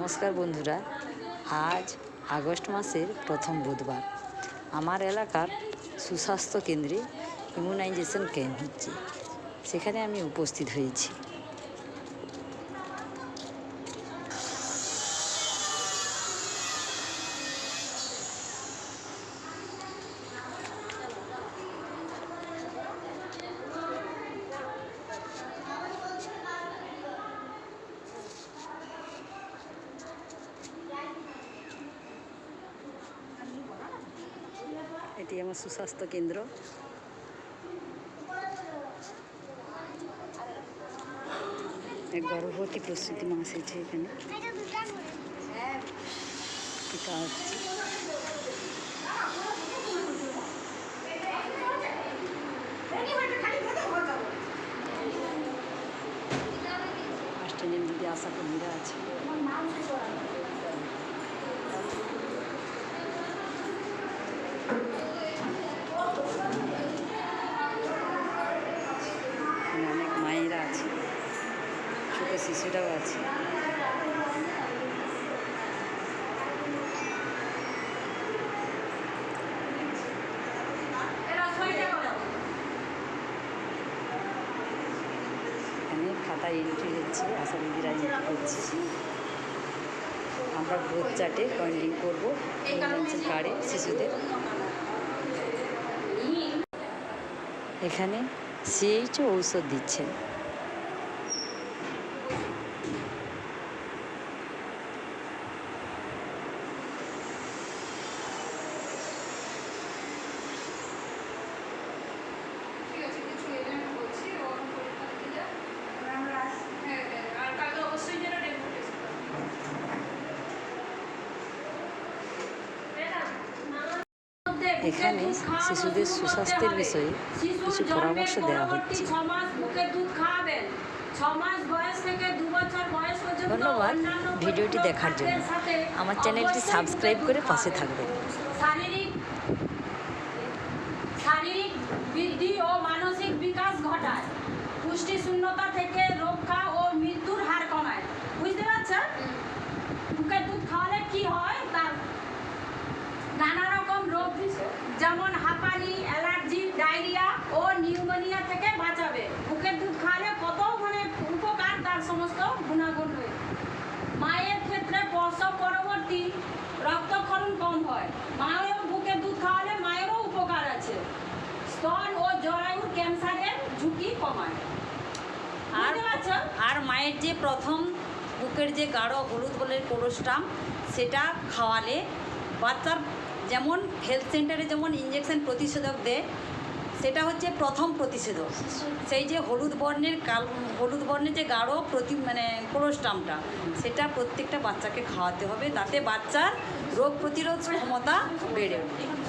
নমস্কার বন্ধুরা, আজ আগস্ট মাসের প্রথম বুধবার। আমার এলাকার সুস্বাস্থ্য কেন্দ্রে ইমিউনাইজেশন ক্যাম্প হচ্ছে। সেখানে আমি উপস্থিত হয়েছি। এটি আমার সুস্বাস্থ্য কেন্দ্র। গর্ভবতী প্রস্তুতি মা এসেছে এখানে। টিকা দিদি আশা কর্মীরা আছে। এখানে অনেক মায়েরা আছে। ছোটো শিশুরাও আছে। খাতায় এন্ট্রি হচ্ছে আশা দিদিরা এন্ট্রি করছে। আমরা গ্রোথ চার্টে পয়েন্টিং করব। কার্ডে শিশুদের। এখানে সিএইচও ঔষধ দিচ্ছেন ঠিক আছে কিছু এলে আমি বলছি ও আমার পরীক্ষা দিতে যায় হ্যাঁ হ্যাঁ আর কালকে অবশ্যই যেন ডেঙ্গু টেস্ট এখানে শিশুদের সুস্বাস্থ্যের বিষয়ে কিছু পরামর্শ দেওয়া হচ্ছে। ধন্যবাদ ভিডিওটি দেখার জন্য। আমার চ্যানেলটি সাবস্ক্রাইব করে পাশে থাকবেন। শারীরিক শারীরিক বৃদ্ধি ও মানসিক বিকাশ ঘটায়। পুষ্টি শূন্যতা থেকে রক্ষা ও মৃত্যুর হার কমায় বুঝতে পারছেন বুকের দুধ খাওয়ালে কি হয় তার নানা রকম রোগ যেমন হাঁপানি অ্যালার্জি ডায়রিয়া ও নিউমোনিয়া থেকে বাঁচাবে বুকের দুধ খাওয়ালে কত মানে উপকার তার সমস্ত গুণাগুণ রয়েছে। মায়ের ক্ষেত্রে প্রসব পরবর্তী রক্তক্ষরণ কম হয়। মায়েরও বুকের দুধ খাওয়ালে মায়েরও উপকার আছে। স্তন ও জরায়ুর ক্যান্সারের ঝুঁকি কমায়। আর পারছ? আর মায়ের যে প্রথম বুকের যে গাঢ় হলুদ বলের কোলোস্টাম সেটা খাওয়ালে বাচ্চার যেমন হেলথ সেন্টারে যেমন ইঞ্জেকশন প্রতিষেধক দেয় সেটা হচ্ছে প্রথম প্রতিষেধক। সেই যে হলুদ বর্ণের কাল, হলুদ বর্ণের যে গাঢ় প্রতি মানে কোলোস্টামটা, সেটা প্রত্যেকটা বাচ্চাকে খাওয়াতে হবে। তাতে বাচ্চার রোগ প্রতিরোধ ক্ষমতা বেড়ে। ওঠে